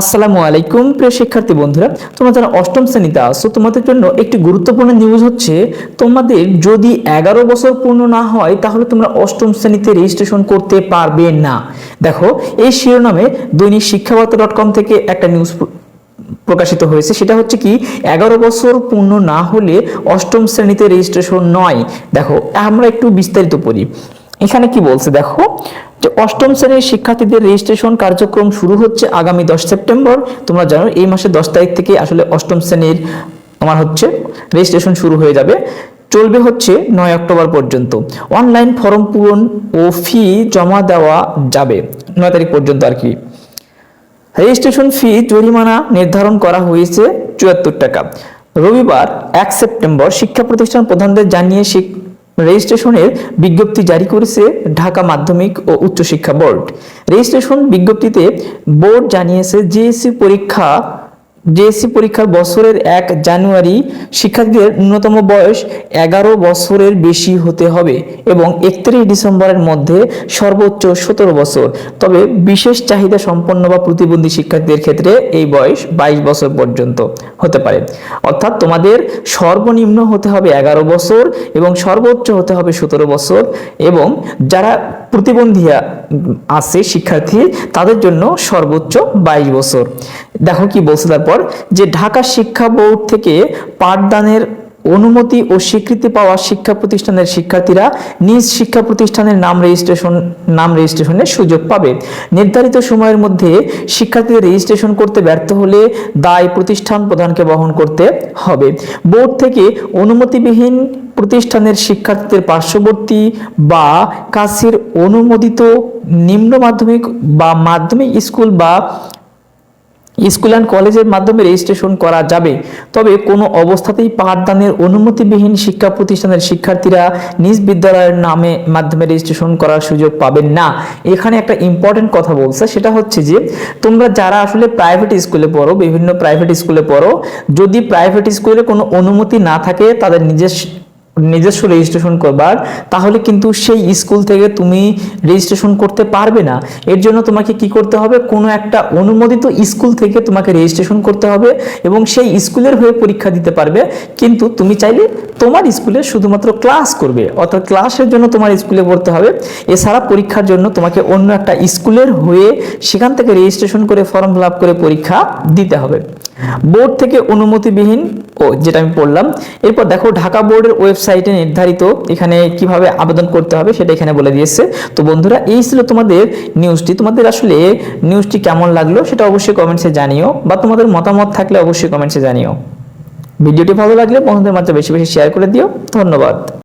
আসসালামু আলাইকুম, প্রিয় শিক্ষার্থী বন্ধুরা। তোমরা যারা অষ্টম শ্রেণীতে আসো তোমাদের জন্য একটি গুরুত্বপূর্ণ নিউজ হচ্ছে, তোমাদের যদি এগারো বছর পূর্ণ না হয়, তাহলে তোমরা অষ্টম শ্রেণীতে রেজিস্ট্রেশন করতে পারবে না। দেখো, এই শিরোনামে দৈনিক শিক্ষাবার্তা ডট কম থেকে একটা নিউজ প্রকাশিত হয়েছে। সেটা হচ্ছে কি, এগারো বছর পূর্ণ না হলে অষ্টম শ্রেণীতে রেজিস্ট্রেশন নয়। দেখো, আমরা একটু বিস্তারিত পড়ি। এখানে কি বলছে? দেখো যে অষ্টম শ্রেণির শিক্ষার্থীদের রেজিস্ট্রেশন কার্যক্রম শুরু হচ্ছে আগামী দশ সেপ্টেম্বর। তোমরা জানো, এই মাসের দশ তারিখ থেকে আসলে অষ্টম শ্রেণির তোমার হচ্ছে রেজিস্ট্রেশন শুরু হয়ে যাবে। চলবে হচ্ছে নয় অক্টোবর পর্যন্ত। অনলাইন ফর্ম পূরণ ও ফি জমা দেওয়া যাবে। নয় তারিখ পর্যন্ত আর কি। রেজিস্ট্রেশন ফি জরিমানা নির্ধারণ করা হয়েছে চুয়াত্তর টাকা। রবিবার এক সেপ্টেম্বর শিক্ষা প্রতিষ্ঠান প্রধানদের জানিয়ে রেজিস্ট্রেশনের বিজ্ঞপ্তি জারি করেছে ঢাকা মাধ্যমিক ও উচ্চশিক্ষা বোর্ড। রেজিস্ট্রেশন বিজ্ঞপ্তিতে বোর্ড জানিয়েছে জিএসসি পরীক্ষা জেএসসি পরীক্ষার বছরের এক জানুয়ারি শিক্ষার্থীদের ন্যূনতম বয়স এগারো বছরের বেশি হতে হবে এবং একত্রিশ ডিসেম্বরের মধ্যে সর্বোচ্চ সতেরো বছর। তবে বিশেষ চাহিদা সম্পন্ন বা প্রতিবন্ধী শিক্ষার্থীদের ক্ষেত্রে এই বয়স বাইশ বছর পর্যন্ত হতে পারে। অর্থাৎ তোমাদের সর্বনিম্ন হতে হবে এগারো বছর এবং সর্বোচ্চ হতে হবে সতেরো বছর এবং যারা প্রতিবন্ধী আছে শিক্ষার্থী তাদের জন্য সর্বোচ্চ বাইশ বছর। দেখো কি বলছে তারপর যে ঢাকা শিক্ষা বোর্ড থেকে পাঠদানের অনুমতি ও স্বীকৃতি পাওয়া শিক্ষা প্রতিষ্ঠানের শিক্ষার্থীরা নিজ শিক্ষা প্রতিষ্ঠানের নাম রেজিস্ট্রেশন, নাম রেজিস্ট্রেশনের সুযোগ পাবে। নির্ধারিত সময়ের মধ্যে শিক্ষার্থীদের রেজিস্ট্রেশন করতে ব্যর্থ হলে দায় প্রতিষ্ঠান প্রধানকে বহন করতে হবে। বোর্ড থেকে অনুমতিবিহীন প্রতিষ্ঠানের শিক্ষার্থীদের পার্শ্ববর্তী বা কাছের অনুমোদিত নিম্ন মাধ্যমিক বা মাধ্যমিক স্কুল বা স্কুল অ্যান্ড কলেজের মাধ্যমে রেজিস্ট্রেশন করা যাবে। তবে কোনো অবস্থাতেই পাঠদানের অনুমতিবিহীন শিক্ষা প্রতিষ্ঠানের শিক্ষার্থীরা নিজ বিদ্যালয়ের নামে মাধ্যমে রেজিস্ট্রেশন করার সুযোগ পাবেন না। এখানে একটা ইম্পর্টেন্ট কথা বলছে, সেটা হচ্ছে যে, তোমরা যারা আসলে প্রাইভেট স্কুলে পড়ো, বিভিন্ন প্রাইভেট স্কুলে পড়ো, যদি প্রাইভেট স্কুলে কোনো অনুমতি না থাকে, তাদের নিজস্ব নিজস্ব রেজিস্ট্রেশন করবার, তাহলে কিন্তু সেই স্কুল থেকে তুমি রেজিস্ট্রেশন করতে পারবে না। এর জন্য তোমাকে কি করতে হবে? কোনো একটা অনুমোদিত স্কুল থেকে তোমাকে রেজিস্ট্রেশন করতে হবে এবং সেই স্কুলের হয়ে পরীক্ষা দিতে পারবে। কিন্তু তুমি চাইলে তোমার স্কুলে শুধুমাত্র ক্লাস করবে, অর্থাৎ ক্লাসের জন্য তোমার স্কুলে পড়তে হবে। এছাড়া পরীক্ষার জন্য তোমাকে অন্য একটা স্কুলের হয়ে সেখান থেকে রেজিস্ট্রেশন করে ফর্ম ফিল করে পরীক্ষা দিতে হবে। বোর্ড থেকে অনুমতিবিহীন ও যেটা আমি পড়লাম। এরপর দেখো, ঢাকা বোর্ডের ওয়েবসাইটে নির্ধারিত এখানে কীভাবে আবেদন করতে হবে সেটা এখানে বলে দিয়েছে। তো বন্ধুরা, এই ছিল তোমাদের নিউজটি। তোমাদের আসলে নিউজটি কেমন লাগল সেটা অবশ্যই কমেন্টসে জানিও বা তোমাদের মতামত থাকলে অবশ্যই কমেন্টসে জানিও। ভিডিওটি ভালো লাগলে বন্ধুদের মাঝে বেশি বেশি শেয়ার করে দিও। ধন্যবাদ।